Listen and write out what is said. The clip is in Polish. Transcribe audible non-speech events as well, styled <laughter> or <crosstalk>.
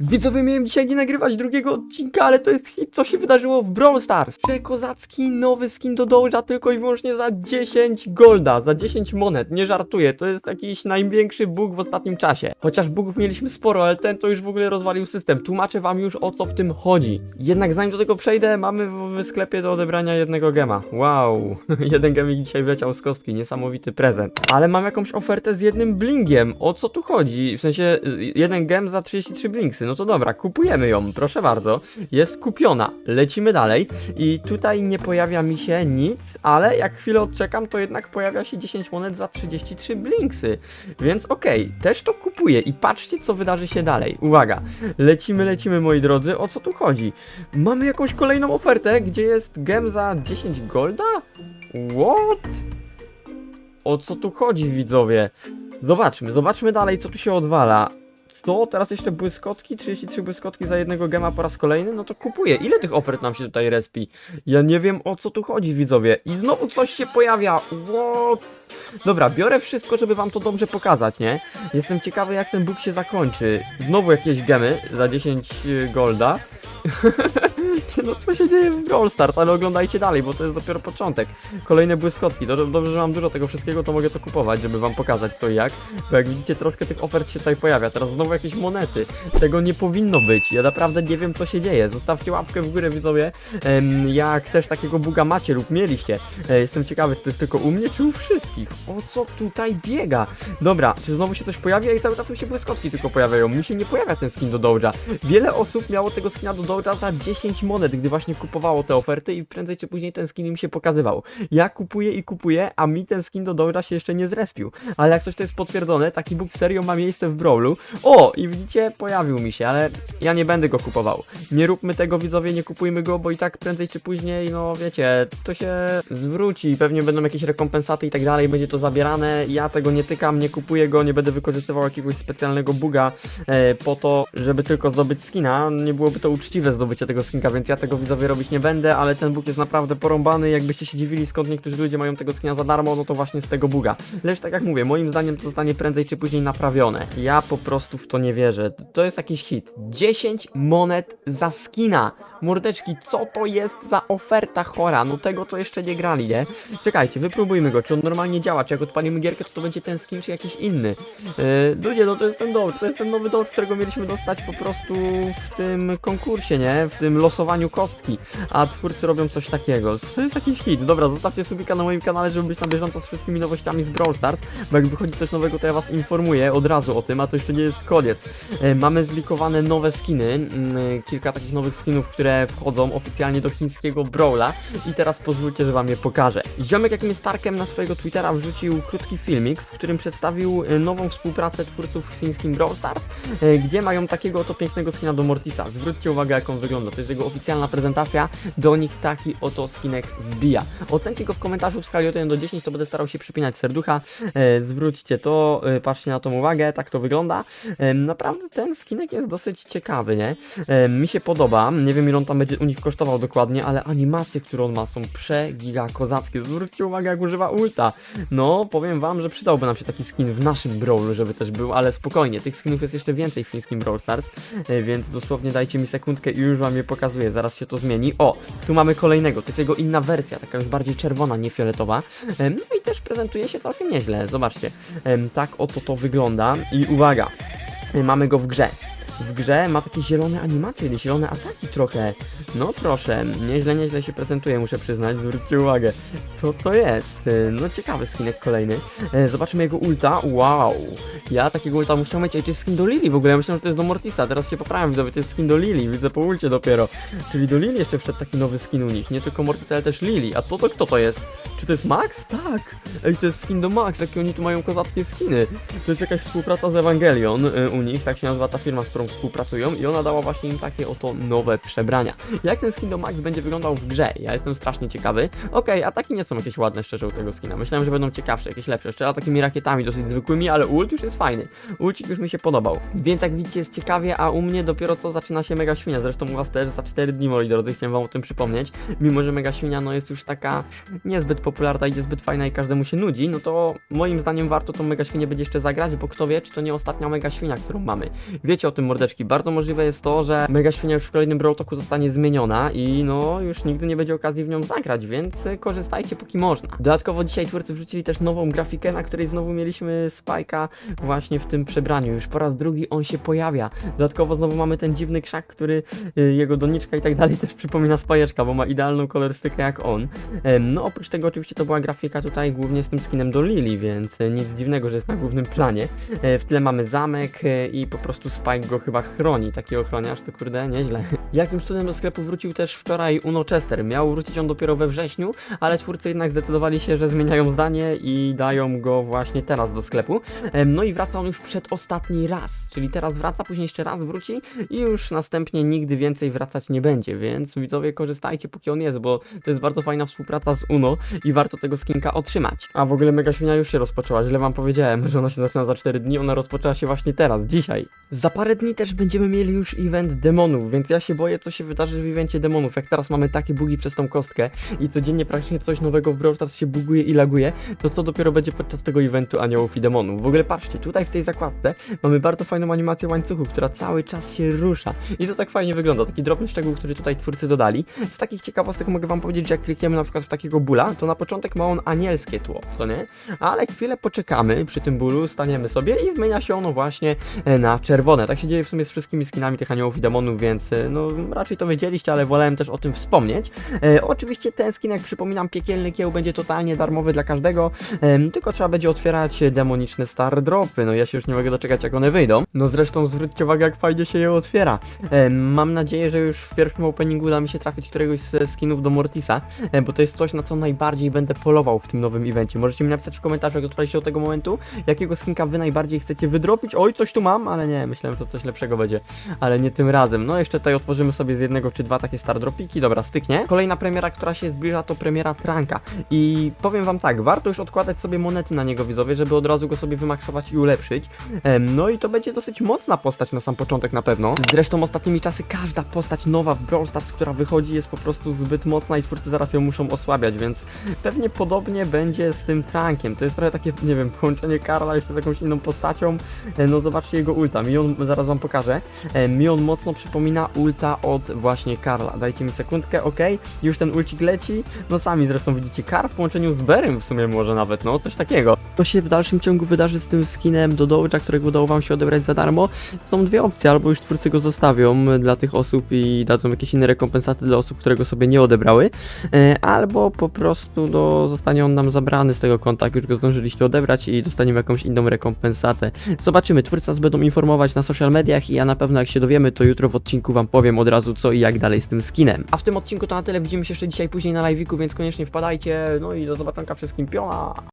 Widzowie, miałem dzisiaj nie nagrywać drugiego odcinka, ale to jest hit, co się wydarzyło w Brawl Stars. Przekozacki nowy skin do Doja tylko i wyłącznie za 10 golda, za 10 monet, nie żartuję, to jest jakiś największy bug w ostatnim czasie. Chociaż bugów mieliśmy sporo, ale ten to już w ogóle rozwalił system. Tłumaczę wam już o co w tym chodzi. Jednak zanim do tego przejdę, mamy w, w sklepie do odebrania jednego gema. Wow, <laughs> jeden gemik dzisiaj wleciał z kostki, niesamowity prezent. Ale mam jakąś ofertę z jednym blingiem, o co tu chodzi? W sensie, y, jeden gem za 33 blinksy. No to dobra, kupujemy ją, proszę bardzo. Jest kupiona. Lecimy dalej. I tutaj nie pojawia mi się nic, ale jak chwilę odczekam, to jednak pojawia się 10 monet za 33 blinksy. Więc okej, też to kupuję i patrzcie, co wydarzy się dalej. Uwaga, lecimy, lecimy, moi drodzy. O co tu chodzi? Mamy jakąś kolejną ofertę, gdzie jest gem za 10 golda? What? O co tu chodzi, widzowie? Zobaczmy, zobaczmy dalej, co tu się odwala. Co? Teraz jeszcze błyskotki? 33 błyskotki za jednego gema po raz kolejny? No to kupuję. Ile tych ofert nam się tutaj respi? Ja nie wiem o co tu chodzi, widzowie. I znowu coś się pojawia. What? Dobra, biorę wszystko, żeby wam to dobrze pokazać, nie? Jestem ciekawy, jak ten bóg się zakończy. Znowu jakieś gemy za 10 golda. <laughs> no co się dzieje w Brawl Stars, ale oglądajcie dalej, bo to jest dopiero początek. Kolejne błyskotki, dobrze, dobrze, że mam dużo tego wszystkiego, to mogę to kupować, żeby wam pokazać to jak. Bo jak widzicie, troszkę tych ofert się tutaj pojawia. Teraz znowu jakieś monety. Tego nie powinno być. Ja naprawdę nie wiem, co się dzieje. Zostawcie łapkę w górę, widzowie, jak też takiego buga macie lub mieliście. E, jestem ciekawy, czy to jest tylko u mnie, czy u wszystkich. O co tutaj biega? Dobra, czy znowu się coś pojawia i cały czas mi się błyskotki tylko pojawiają. Mi się nie pojawia ten skin do Doja. Wiele osób miało tego skina do Doja za 10 monet, gdy właśnie kupowało te oferty i prędzej czy później ten skin im się pokazywał. Ja kupuję i kupuję, a mi ten skin do Doja się jeszcze nie zrespił. Ale jak coś to jest potwierdzone, taki bóg serio ma miejsce w Brawlu. O, i widzicie, pojawił mi się, ale ja nie będę go kupował. Nie róbmy tego, widzowie, nie kupujmy go, bo i tak prędzej czy później, no wiecie, to się zwróci, pewnie będą jakieś rekompensaty i tak dalej, będzie to zabierane. Ja tego nie tykam, nie kupuję go, nie będę wykorzystywał jakiegoś specjalnego buga e, po to, żeby tylko zdobyć skina. Nie byłoby to uczciwe zdobycie tego skinka, więc ja tego widzowie robić nie będę, ale ten bug jest naprawdę porąbany. Jakbyście się dziwili, skąd niektórzy ludzie mają tego skina za darmo, no to właśnie z tego buga. Lecz tak jak mówię, moim zdaniem to zostanie prędzej czy później naprawione. Ja po prostu w to nie wierzę. To jest jakiś hit. 10 monet za skina. Mordeczki, co to jest za oferta chora? No tego to jeszcze nie grali, nie? Czekajcie, wypróbujmy go, czy on normalnie działa, czy jak odpalimy gierkę, to to będzie ten skin, czy jakiś inny. Yy, ludzie, no to jest ten Dodge, to jest ten nowy Dodge, którego mieliśmy dostać po prostu w tym konkursie, nie? W tym losowaniu kostki, a twórcy robią coś takiego. To jest jakiś hit. Dobra, zostawcie subika na moim kanale, żeby być na bieżąco z wszystkimi nowościami z Brawl Stars, bo jak wychodzi coś nowego, to ja was informuję od razu o tym, a to jeszcze nie jest koniec. E, mamy zlikowane nowe skiny, mm, kilka takich nowych skinów, które wchodzą oficjalnie do chińskiego Brawla i teraz pozwólcie, że wam je pokażę. Ziomek jakim jest Tarkiem na swojego Twittera wrzucił krótki filmik, w którym przedstawił e, nową współpracę twórców w chińskim Brawl Stars, e, gdzie mają takiego oto pięknego skina do Mortisa. Zwróćcie uwagę jak on wygląda, to jest jego oficjalna prezentacja, do nich taki oto skinek wbija. Ocencie go w komentarzu w skali od 1 do 10, to będę starał się przypinać serducha, e, zwróćcie to, e, patrzcie na tą uwagę, tak to wygląda. E, naprawdę ten skinek jest dosyć ciekawy, nie? Mi się podoba, nie wiem ile on tam będzie u nich kosztował dokładnie, ale animacje, które on ma są przegiga kozackie. Zwróćcie uwagę jak używa ulta. No, powiem wam, że przydałby nam się taki skin w naszym Brawlu, żeby też był, ale spokojnie, tych skinów jest jeszcze więcej w chińskim Brawl Stars, więc dosłownie dajcie mi sekundkę i już wam je pokazuję, zaraz się to zmieni. O, tu mamy kolejnego, to jest jego inna wersja, taka już bardziej czerwona, nie fioletowa. No i też prezentuje się całkiem nieźle, zobaczcie. Tak oto to wygląda i uwaga, mamy go w grze. W grze ma takie zielone animacje, zielone ataki trochę. No proszę, nieźle, nieźle się prezentuje, muszę przyznać, zwróćcie uwagę. Co to jest? E, No ciekawy skinek kolejny. E, Zobaczymy jego ulta. Wow! Ja takiego ulta musiał mieć, ej, to jest skin do Lili w ogóle, ja myślałem, że to jest do Mortisa, teraz się poprawiam, widzowie, to jest skin do Lili, widzę po ulcie dopiero. Czyli do Lili jeszcze wszedł taki nowy skin u nich, nie tylko Mortisa, ale też Lili. A to, to kto to jest? Czy to jest Max? Tak! Ej, to jest skin do Max, jakie oni tu mają kozackie skiny. To jest jakaś współpraca z Evangelion y, u nich, tak się nazywa ta firma, z którą współpracują i ona dała właśnie im takie oto nowe przebrania. Jak ten skin do Max będzie wyglądał w grze? Ja jestem strasznie ciekawy. Okej, ataki nie są jakieś ładne szczerze u tego skina. Myślałem, że będą ciekawsze, jakieś lepsze. Strzela takimi rakietami dosyć zwykłymi, ale ult już jest fajny. Ulcik już mi się podobał. Więc jak widzicie jest ciekawie, a u mnie dopiero co zaczyna się Mega Świnia. Zresztą u was też za 4 dni, moi drodzy, chciałem wam o tym przypomnieć. Mimo, że Mega Świnia no jest już taka niezbyt popularna i niezbyt fajna i każdemu się nudzi, no to moim zdaniem warto tą Mega Świnię będzie jeszcze zagrać, bo kto wie, czy to nie ostatnia Mega Świnia, którą mamy. Wiecie o tym mordeczki. Bardzo możliwe jest to, że Mega Świnia już w kolejnym Brawl zostanie zmieniona i no już nigdy nie będzie okazji w nią zagrać, więc korzystajcie póki można. Dodatkowo dzisiaj twórcy wrzucili też nową grafikę, na której znowu mieliśmy Spajka właśnie w tym przebraniu. Już po raz drugi on się pojawia. Dodatkowo znowu mamy ten dziwny krzak, który y, jego doniczka i tak dalej też przypomina Spajeczka, bo ma idealną kolorystykę jak on. No oprócz tego oczywiście to była grafika tutaj głównie z tym skinem do Lili, więc e, nic dziwnego, że jest na głównym planie. E, W tle mamy zamek e, i po prostu Spike go chyba chroni. Taki ochroniarz to kurde nieźle. Jakimś cudem do sklepu wrócił też wczoraj Uno Chester. Miał wrócić on dopiero we wrześniu, ale twórcy jednak zdecydowali się, że zmieniają zdanie i dają go właśnie teraz do sklepu. No i wraca on już przedostatni raz, czyli teraz wraca, później jeszcze raz wróci i już następnie nigdy więcej wracać nie będzie, więc widzowie korzystajcie póki on jest, bo to jest bardzo fajna współpraca z Uno i warto tego skinka otrzymać. A w ogóle Mega Świnia już się rozpoczęła, źle wam powiedziałem, że ona się zaczyna za 4 dni, ona rozpoczęła się właśnie teraz, dzisiaj. Za parę dni też będziemy mieli już event demonów, więc ja się boję co się wydarzy w evencie demonów, jak teraz mamy takie bugi przez tą kostkę i codziennie praktycznie coś nowego w Brawl Stars się buguje i laguje, to co dopiero będzie podczas tego eventu aniołów i demonów. W ogóle patrzcie, tutaj w tej zakładce mamy bardzo fajną animację łańcuchu, która cały czas się rusza i to tak fajnie wygląda, taki drobny szczegół, który tutaj twórcy dodali. Z takich ciekawostek mogę wam powiedzieć, że jak klikniemy na przykład w takiego bóla, to na początek ma on anielskie tło, co nie? Ale chwilę poczekamy przy tym bólu, staniemy sobie i zmienia się ono właśnie e, na czerwone. Tak się dzieje w sumie z wszystkimi skinami tych aniołów i demonów, więc e, no raczej to wiedzieliście, ale wolałem też o tym wspomnieć. E, oczywiście ten skin, jak przypominam, piekielny kieł będzie totalnie darmowy dla każdego, em, tylko trzeba będzie otwierać demoniczne star dropy. No ja się już nie mogę doczekać, jak one wyjdą. No zresztą zwróćcie uwagę, jak fajnie się je otwiera. Em, mam nadzieję, że już w pierwszym openingu uda mi się trafić któregoś z skinów do Mortisa, e, bo to jest coś, na co najbardziej będę polował w tym nowym evencie. Możecie mi napisać w komentarzu, jak dotrwaliście do tego momentu, jakiego skinka wy najbardziej chcecie wydropić. Oj, coś tu mam, ale nie, myślałem, że to coś lepszego będzie, ale nie tym razem. No jeszcze tutaj otworzymy sobie z jednego czy dwa takie star dropiki, dobra, styknie. Kolejna premiera, która się zbliża, to premiera Tranka i powiem wam tak, warto już odkładać sobie monety na niego widzowie, żeby od razu go sobie wymaksować i ulepszyć. No i to będzie dosyć mocna postać na sam początek na pewno. Zresztą ostatnimi czasy każda postać nowa w Brawl Stars, która wychodzi jest po prostu zbyt mocna i twórcy zaraz ją muszą osłabiać, więc pewnie podobnie będzie z tym Trankiem. To jest trochę takie, nie wiem, połączenie Karla jeszcze z jakąś inną postacią. E, No zobaczcie jego ulta, mi on, zaraz wam pokażę. E, Mi on mocno przypomina ulta od właśnie Karla. Dajcie mi sekundkę, ok, już ten ulcik leci. No sami zresztą widzicie, Kar w połączeniu z Berem w sumie może nawet, no coś takiego. To się w dalszym ciągu wydarzy z tym skinem do Doge'a, którego udało wam się odebrać za darmo. Są dwie opcje, albo już twórcy go zostawią e, dla tych osób i dadzą jakieś inne rekompensaty dla osób, które go sobie nie odebrały, albo po no, zostanie on nam zabrany z tego konta, jak już go zdążyliście odebrać i dostaniemy jakąś inną rekompensatę. Zobaczymy, twórcy nas będą informować na social mediach i ja na pewno jak się dowiemy, to jutro w odcinku wam powiem od razu co i jak dalej z tym skinem. A w tym odcinku to na tyle, widzimy się jeszcze dzisiaj później na live'iku, więc koniecznie wpadajcie, no i do zobaczenia wszystkim, piona!